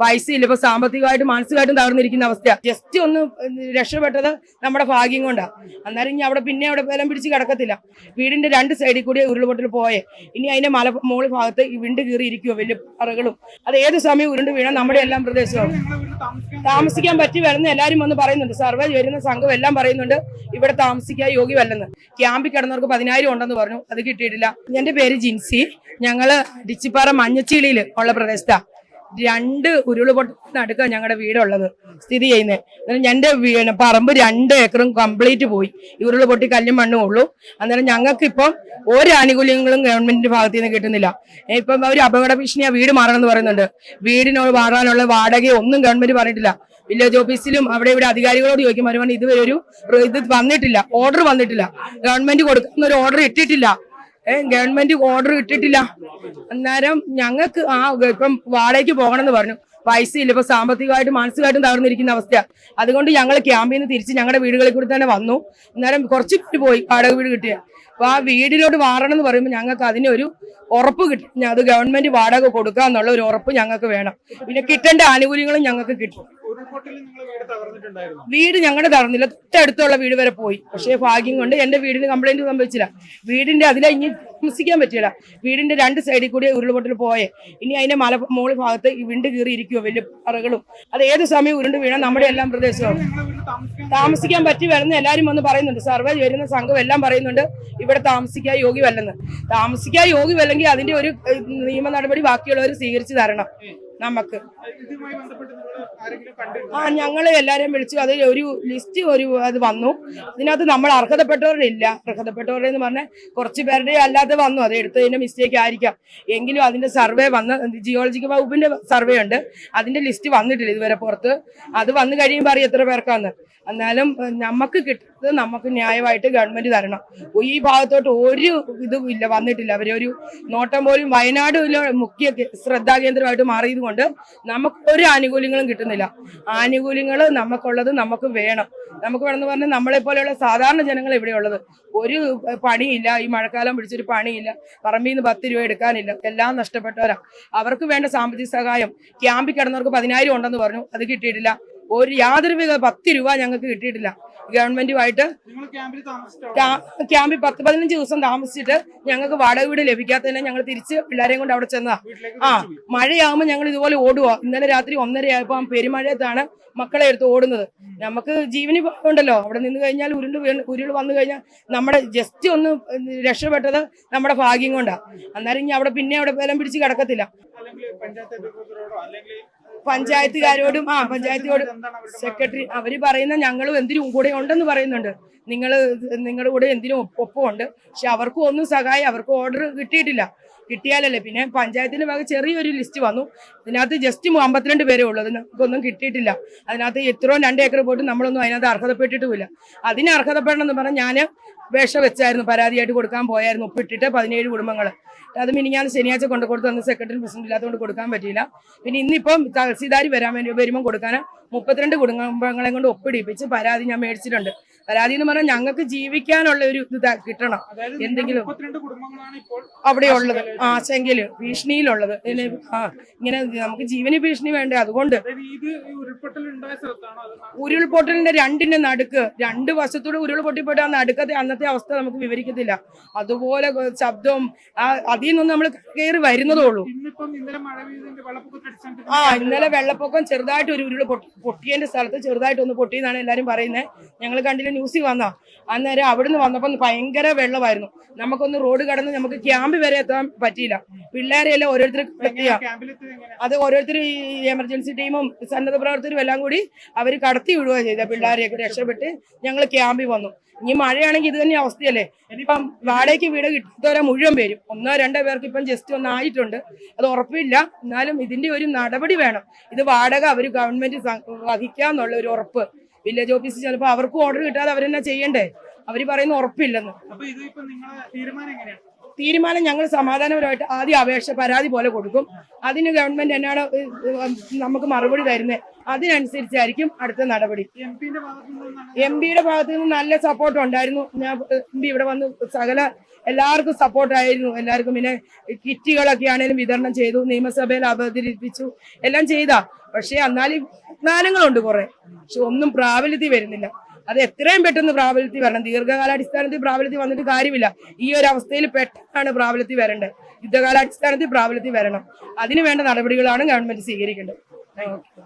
പൈസ ഇല്ല ഇപ്പൊ സാമ്പത്തികമായിട്ടും മാനസികമായിട്ടും തകർന്നിരിക്കുന്ന അവസ്ഥ ജസ്റ്റ് ഒന്ന് രക്ഷപ്പെട്ടത് നമ്മുടെ ഭാഗ്യം കൊണ്ടാണ് അന്നേരം ഇനി അവിടെ പിന്നെ അവിടെ ബലം പിടിച്ച് കിടക്കത്തില്ല. വീടിന്റെ രണ്ട് സൈഡിൽ കൂടി ഉരുൾപൊട്ടൽ പോയെ. ഇനി അതിന്റെ മല മോളി ഭാഗത്ത് വിണ്ട് കീറിയിരിക്കുമോ വലിയ പറകളും. അത് ഏത് സമയം ഉരുണ്ട് വീണാൽ നമ്മുടെ എല്ലാം പ്രദേശവും. താമസിക്കാൻ പറ്റി വരുന്ന എല്ലാരും വന്ന് പറയുന്നുണ്ട്. സർവേ വരുന്ന സംഘം എല്ലാം പറയുന്നുണ്ട്. ഇവിടെ താമസിക്കാൻ യോഗ്യമല്ലെന്ന് ക്യാമ്പിൽ കിടന്നവർക്ക് പതിനായിരം ഉണ്ടെന്ന് പറഞ്ഞു. അത് കിട്ടിയിട്ടില്ല. എന്റെ പേര് ജിൻസി. ഞങ്ങൾ ഡിച്ചിപ്പാറ മഞ്ഞച്ചീളിയിൽ ഉള്ള പ്രദേശത്താ. രണ്ട് ഉരുളുപൊട്ടടുക്ക ഞങ്ങളുടെ വീടുള്ളത് സ്ഥിതി ചെയ്യുന്നത് എന്റെ വീ- പറമ്പ് രണ്ട് ഏക്കറും കംപ്ലീറ്റ് പോയി. ഉരുളുപൊട്ടി കല്ലും മണ്ണും ഉള്ളൂ. അന്നേരം ഞങ്ങൾക്ക് ഇപ്പം ഒരു ആനുകൂല്യങ്ങളും ഗവൺമെന്റിന്റെ ഭാഗത്തു നിന്ന് കിട്ടുന്നില്ല ഇപ്പം അവർ അപകട ഭീഷണിയാ വീട് മാറണം എന്ന് പറയുന്നുണ്ട്. വീടിനോട് മാറാനുള്ള വാടകയോ ഒന്നും ഗവൺമെന്റ് പറഞ്ഞിട്ടില്ല. വില്ലേജ് ഓഫീസിലും അവിടെ ഇവിടെ അധികാരികളോട് ചോദിക്കും വരുവാൻ ഇതുവരെ ഒരു ഇത് വന്നിട്ടില്ല ഓർഡർ വന്നിട്ടില്ല. ഗവൺമെന്റ് കൊടുക്കുന്ന ഒരു ഓർഡർ ഇട്ടിട്ടില്ല. ഗവൺമെന്റ് ഓർഡർ കിട്ടിയിട്ടില്ല അന്നേരം ഞങ്ങൾക്ക് ആ ഇപ്പം വാടകയ്ക്ക് പോകണമെന്ന് പറഞ്ഞു. പൈസ ഇല്ല ഇപ്പൊ സാമ്പത്തികമായിട്ടും മാനസികമായിട്ടും തകർന്നിരിക്കുന്ന അവസ്ഥ അതുകൊണ്ട് ഞങ്ങൾ ക്യാമ്പിൽ നിന്ന് തിരിച്ച് ഞങ്ങളുടെ വീടുകളിൽ കൂടി തന്നെ വന്നു. അന്നേരം കുറച്ച് പോയി വാടക വീട് കിട്ടിയ. അപ്പൊ ആ വീടിലോട്ട് മാറണം എന്ന് പറയുമ്പോൾ ഞങ്ങൾക്ക് അതിനൊരു ഉറപ്പ് കിട്ടും. അത് ഗവൺമെന്റ് വാടക കൊടുക്കാന്നുള്ള ഒരു ഉറപ്പ് ഞങ്ങൾക്ക് വേണം. പിന്നെ കിട്ടേണ്ട ആനുകൂല്യങ്ങളും ഞങ്ങൾക്ക് കിട്ടും. വീട് ഞങ്ങളുടെ തകർന്നില്ല. തൊട്ടടുത്തുള്ള വീട് വരെ പോയി. പക്ഷേ ഭാഗ്യം കൊണ്ട് എന്റെ വീടിന് കംപ്ലൈന്റ് സംഭവിച്ചില്ല വീടിന്റെ അതിലെ ഇനി താമസിക്കാൻ പറ്റില്ല. വീടിന്റെ രണ്ട് സൈഡിൽ കൂടി ഉരുൾപൊട്ടൽ പോയെ. ഇനി അതിന്റെ മല മോളി ഭാഗത്ത് വിണ്ട് കീറി ഇരിക്കുവോ വലിയ പറകളും അത് ഏത് സമയം ഉരുണ്ട് വീണാൽ നമ്മുടെ എല്ലാം പ്രദേശവും. താമസിക്കാൻ പറ്റി വരുന്ന എല്ലാരും വന്ന് പറയുന്നുണ്ട്. സർവേ വരുന്ന സംഘം എല്ലാം പറയുന്നുണ്ട്. ഇവിടെ താമസിക്കാൻ യോഗ്യമല്ലെന്ന് താമസിക്കാൻ യോഗ്യമല്ലെങ്കിൽ അതിന്റെ ഒരു നിയമ നടപടി ബാക്കിയുള്ളവർ സ്വീകരിച്ചു തരണം. നമുക്ക്. ആ ഞങ്ങൾ എല്ലാവരെയും വിളിച്ചു. അതിൽ ഒരു ലിസ്റ്റ് ഒരു അത് വന്നു. ഇതിനകത്ത് നമ്മൾ അർഹതപ്പെട്ടവരുടെ ഇല്ല. അർഹതപ്പെട്ടവരുടെ എന്ന് പറഞ്ഞാൽ കുറച്ച് പേരുടെ അല്ലാതെ വന്നു. അത് എടുത്തതിന്റെ മിസ്റ്റേക്ക് ആയിരിക്കാം. എങ്കിലും അതിന്റെ സർവേ വന്ന ജിയോളജിക്കൽ വകുപ്പിന്റെ സർവേ ഉണ്ട്. അതിന്റെ ലിസ്റ്റ് വന്നിട്ടില്ല ഇതുവരെ പുറത്ത്. അത് വന്നു കഴിയുമ്പോൾ അറിയാം എത്ര പേർക്കാന്ന്. എന്നാലും നമുക്ക് നമുക്ക് കിട്ടുന്നത് നമുക്ക് ന്യായമായിട്ട് ഗവൺമെന്റ് തരണം. ഈ ഭാഗത്തോട്ട് ഒരു ഇതും ഇല്ല വന്നിട്ടില്ല. അവരൊരു നോട്ടം പോലും വയനാട് മുഖ്യ ശ്രദ്ധാകേന്ദ്രമായിട്ട് മാറിയത് കൊണ്ട് നമുക്ക് ഒരു ആനുകൂല്യങ്ങളും കിട്ടുന്നില്ല. ആനുകൂല്യങ്ങൾ നമുക്കുള്ളത് നമുക്ക് വേണം. നമുക്ക് വേണമെന്ന് പറഞ്ഞാൽ നമ്മളെ പോലെയുള്ള സാധാരണ ജനങ്ങൾ ഇവിടെ ഉള്ളത് ഒരു പണിയില്ല. ഈ മഴക്കാലം പിടിച്ചൊരു പണിയില്ല. പറമ്പിൽ നിന്ന് പത്ത് രൂപ എടുക്കാനില്ല. എല്ലാം നഷ്ടപ്പെട്ടവരാണ് അവർക്ക് വേണ്ട സാമ്പത്തിക സഹായം. ക്യാമ്പിൽ കിടന്നവർക്ക് പതിനായിരം ഉണ്ടെന്ന് പറഞ്ഞു. അത് കിട്ടിയിട്ടില്ല. ഒരു യാതൊരു വിധ പത്ത് രൂപ ഞങ്ങൾക്ക് കിട്ടിയിട്ടില്ല. ഗവൺമെന്റുമായിട്ട് ക്യാമ്പിൽ പത്ത് പതിനഞ്ച് ദിവസം താമസിച്ചിട്ട് ഞങ്ങൾക്ക് വാടക വീട് ലഭിക്കാത്തതിനെ ഞങ്ങൾ തിരിച്ച് പിള്ളേരെയും കൊണ്ട് അവിടെ ചെന്നതാ. ആ മഴയാകുമ്പോൾ ഞങ്ങൾ ഇതുപോലെ ഓടുക ഇന്നലെ രാത്രി ഒന്നരയായപ്പോ പെരുമഴയത്താണ് മക്കളെ എടുത്ത് ഓടുന്നത്. നമുക്ക് ജീവന് ഉണ്ടല്ലോ. അവിടെ നിന്ന് കഴിഞ്ഞാൽ ഉരുണ്ട് വീണ് ഉരുൾ വന്നു കഴിഞ്ഞാൽ നമ്മുടെ ജസ്റ്റ് ഒന്ന് രക്ഷപ്പെട്ടത് നമ്മുടെ ഭാഗ്യം കൊണ്ടാണ് അന്നേരം ഇനി അവിടെ പിന്നെ അവിടെ ബലം പിടിച്ച് കിടക്കത്തില്ല. പഞ്ചായത്തുകാരോടും ആ പഞ്ചായത്തുകാരോടും സെക്രട്ടറി അവർ പറയുന്ന ഞങ്ങളും എന്തിനും കൂടെ ഉണ്ടെന്ന് പറയുന്നുണ്ട്. നിങ്ങൾ നിങ്ങളുടെ കൂടെ എന്തിനും ഒപ്പ് ഒപ്പമുണ്ട് പക്ഷെ അവർക്കും ഒന്നും സഹായം അവർക്ക് ഓർഡർ കിട്ടിയിട്ടില്ല. കിട്ടിയാലല്ലേ? പിന്നെ പഞ്ചായത്തിന് ഭാഗം ചെറിയൊരു ലിസ്റ്റ് വന്നു. ഇതിനകത്ത് ജസ്റ്റ് അമ്പത്തിരണ്ട് പേരേ ഉള്ളൂ. അതിനൊന്നും കിട്ടിയിട്ടില്ല. അതിനകത്ത് എത്രയോ രണ്ട് ഏക്കർ പോയിട്ട് നമ്മളൊന്നും അതിനകത്ത് അർഹതപ്പെട്ടിട്ടുമില്ല. അതിന് അർഹതപ്പെടണം എന്ന് പറഞ്ഞാൽ ഞാൻ വേഷം വെച്ചായിരുന്നു. പരാതിയായിട്ട് കൊടുക്കാൻ പോയായിരുന്നു. ഒപ്പിട്ടിട്ട് പതിനേഴ് കുടുംബങ്ങൾ അത് ഞാൻ ശനിയാഴ്ച കൊണ്ട് കൊടുത്ത് അന്ന് സെക്രട്ടറി പ്രസിഡന്റ് ഇല്ലാത്തതുകൊണ്ട് കൊടുക്കാൻ പറ്റിയില്ല. പിന്നെ ഇന്നിപ്പം തഹസീദാരി വരാൻ വേണ്ടി വരുമ്പോൾ കൊടുക്കാൻ മുപ്പത്തിരണ്ട് കുടുംബങ്ങളെ കൊണ്ട് ഒപ്പിടിപ്പിച്ച് പരാതി ഞാൻ മേടിച്ചിട്ടുണ്ട്. പരാതി എന്ന് പറഞ്ഞാൽ ഞങ്ങൾക്ക് ജീവിക്കാനുള്ള ഒരു ഇത് കിട്ടണം. എന്തെങ്കിലും അവിടെ ഉള്ളത് ആശങ്കയിൽ ഭീഷണിയിലുള്ളത്. ആ ഇങ്ങനെ നമുക്ക് ജീവന് ഭീഷണി വേണ്ടേ? അതുകൊണ്ട് ഉരുൾപൊട്ടലിന്റെ രണ്ടിന്റെ നടുക്ക് രണ്ട് വശത്തൂടെ ഉരുൾ പൊട്ടിപ്പോയിട്ട് ആ നടുക്കത്തെ അന്നത്തെ അവസ്ഥ നമുക്ക് വിവരിക്കത്തില്ല. അതുപോലെ ശബ്ദവും അതിൽ നിന്ന് നമ്മൾ കയറി വരുന്നതേ ഉള്ളൂ. ആ ഇന്നലെ വെള്ളപ്പൊക്കം ചെറുതായിട്ട് ഒരു ഉരുൾ പൊട്ടി പൊട്ടിയതിന്റെ സ്ഥലത്ത് ചെറുതായിട്ട് ഒന്ന് പൊട്ടിയെന്നാണ് എല്ലാരും പറയുന്നത് ഞങ്ങൾ കണ്ടില്ല ന്യൂസിൽ വന്നാ. അന്നേരം അവിടുന്ന് വന്നപ്പോൾ ഭയങ്കര വെള്ളമായിരുന്നു. നമുക്കൊന്ന് റോഡ് കടന്ന് നമുക്ക് ക്യാമ്പ് വരെ എത്താൻ പറ്റിയില്ല. പിള്ളേരെല്ലാം ഓരോരുത്തർ അത് ഓരോരുത്തർ ഈ എമർജൻസി ടീമും സന്നദ്ധ പ്രവർത്തകരും എല്ലാം കൂടി അവർ കടത്തി വിടുക ചെയ്ത. പിള്ളേരെയൊക്കെ രക്ഷപ്പെട്ട് ഞങ്ങൾ ക്യാമ്പിൽ വന്നു. ഇനി മഴയാണെങ്കിൽ ഇത് തന്നെ അവസ്ഥയല്ലേ. ഇപ്പം വാടകയ്ക്ക് വീട് കിട്ടാത്തവരെ മുഴുവൻ പേരും ഒന്നോ രണ്ടോ പേർക്ക് ഇപ്പം ജസ്റ്റ് ഒന്നായിട്ടുണ്ട് അത് ഉറപ്പില്ല. എന്നാലും ഇതിന്റെ ഒരു നടപടി വേണം. ഇത് വാടക അവർ ഗവൺമെന്റ് വഹിക്കാന്നുള്ള ഒരു ഉറപ്പ്. വില്ലേജ് ഓഫീസ് ചിലപ്പോൾ അവർക്ക് ഓർഡർ കിട്ടാതെ അവരെന്നാ ചെയ്യണ്ടേ? അവർ പറയുന്ന ഉറപ്പില്ലെന്ന്. തീരുമാനം ഞങ്ങൾ സമാധാനപരമായിട്ട് ആദ്യം അപേക്ഷ പരാതി പോലെ കൊടുക്കും. അതിന് ഗവൺമെന്റ് എന്നാണ് നമുക്ക് മറുപടി തരുന്നത് അതിനനുസരിച്ചായിരിക്കും അടുത്ത നടപടി. എം പിയുടെ ഭാഗത്തു നിന്ന് നല്ല സപ്പോർട്ട് ഉണ്ടായിരുന്നു. ഞാൻ എം പി ഇവിടെ വന്ന് സകല എല്ലാവർക്കും സപ്പോർട്ടായിരുന്നു എല്ലാവർക്കും പിന്നെ കിറ്റുകളൊക്കെ ആണെങ്കിലും വിതരണം ചെയ്തു നിയമസഭയിൽ അവതരിപ്പിച്ചു എല്ലാം ചെയ്താ. പക്ഷേ എന്നാലും വിജ്ഞാനങ്ങളുണ്ട് കുറെ. പക്ഷെ ഒന്നും പ്രാബല്യത്തിൽ വരുന്നില്ല. അത് എത്രയും പെട്ടെന്ന് പ്രാബല്യത്തിൽ വരണം. ദീർഘകാലാടിസ്ഥാനത്തിൽ പ്രാബല്യത്തിൽ വന്നിട്ട് കാര്യമില്ല. ഈ ഒരു അവസ്ഥയിൽ പെട്ടെന്നാണ് പ്രാബല്യത്തിൽ വരേണ്ടത്. യുദ്ധകാലാടിസ്ഥാനത്തിൽ പ്രാബല്യത്തിൽ വരണം. അതിനു വേണ്ട നടപടികളാണ് ഗവൺമെന്റ് സ്വീകരിക്കേണ്ടത്.